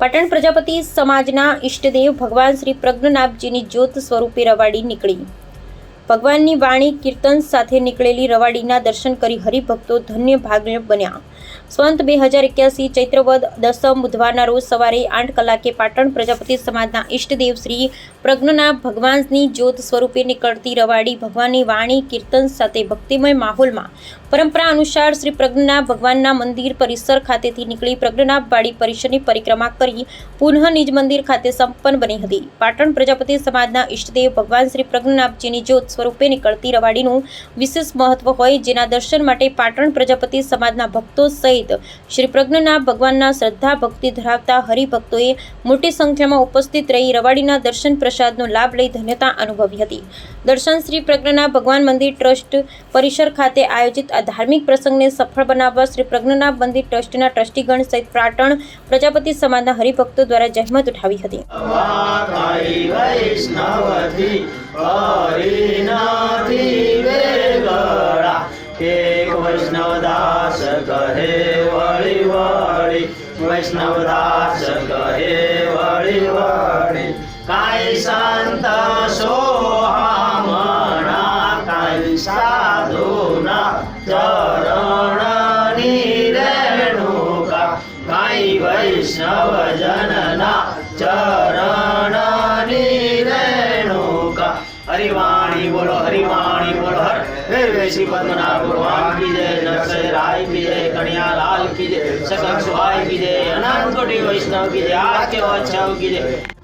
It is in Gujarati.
પાટણ પ્રજાપતિ સમાજના ઈષ્ટદેવ ભગવાન શ્રી પ્રજ્ઞનાથજીની જ્યોત સ્વરૂપે રવાડી નીકળી. ભગવાનની વાણી, કીર્તન સાથે નીકળેલી રવાડીના દર્શન કરી હરિભક્તો ધન્ય ભાગ્ય બન્યા. સ્વંત બે હજાર એક્યાસી ચૈત્રવદ દસમ બુધવારના રોજ સવારે આઠ કલાકે પાટણ પ્રજાપતિ સમાજના ઈષ્ટદેવ શ્રી પ્રજ્ઞના ભગવાનની જ્યોત સ્વરૂપે નીકળતી રવાડી ભગવાનની વાણી કીર્તન સાથે ભક્તિમય માહોલમાં પરંપરા અનુસાર શ્રી પ્રજ્ઞના ભગવાનના મંદિર પરિસર ખાતેથી નીકળી પ્રજ્ઞનાભ વાડી પરિસરની પરિક્રમા કરી પુનઃ નિજ મંદિર ખાતે સંપન્ન બની હતી. પાટણ પ્રજાપતિ સમાજના ઈષ્ટદેવ ભગવાન શ્રી પ્રજ્ઞનાથજીની જ્યોત સ્વરૂપે નીકળતી રવાડીનું વિશેષ મહત્વ હોય જેના દર્શન માટે પાટણ પ્રજાપતિ સમાજના ભક્તો સહિત શ્રી પ્રજ્ઞના ભગવાનના શ્રદ્ધા ભક્તિ ધરાવતા હરિભક્તોએ મોટી સંખ્યામાં ઉપસ્થિત રહી રવાડીના દર્શન પ્રસાદનો લાભ લઈ ધન્યતા અનુભવી હતી. દર્શન શ્રી પ્રજ્ઞના ભગવાન મંદિર ટ્રસ્ટ પરિસર ખાતે આયોજિત આ ધાર્મિક પ્રસંગને સફળ બનાવવા શ્રી પ્રજ્ઞના મંદિર ટ્રસ્ટના ટ્રસ્ટીગણ સહિત પ્રાટણ પ્રજાપતિ સમાજના હરિભક્તો દ્વારા જહેમત ઉઠાવી હતી. वैष्णवदास कहे वळी वळी वैष्णवदास कहे वळी वळी काय संत सोहा म्हणा काय साधूना चरण रेणुका काय वैष्णव जनना चरण रेणुका हरिवा વેશી પદ્મનાભ ભગવાન કી જય નરસય રાય કી જય કણિયા લાલ કી જય સકલ સુહાય કી જય અનંત કોટી વૈષ્ણવ કી જય આસ્તે વૈષ્ણવ કી જય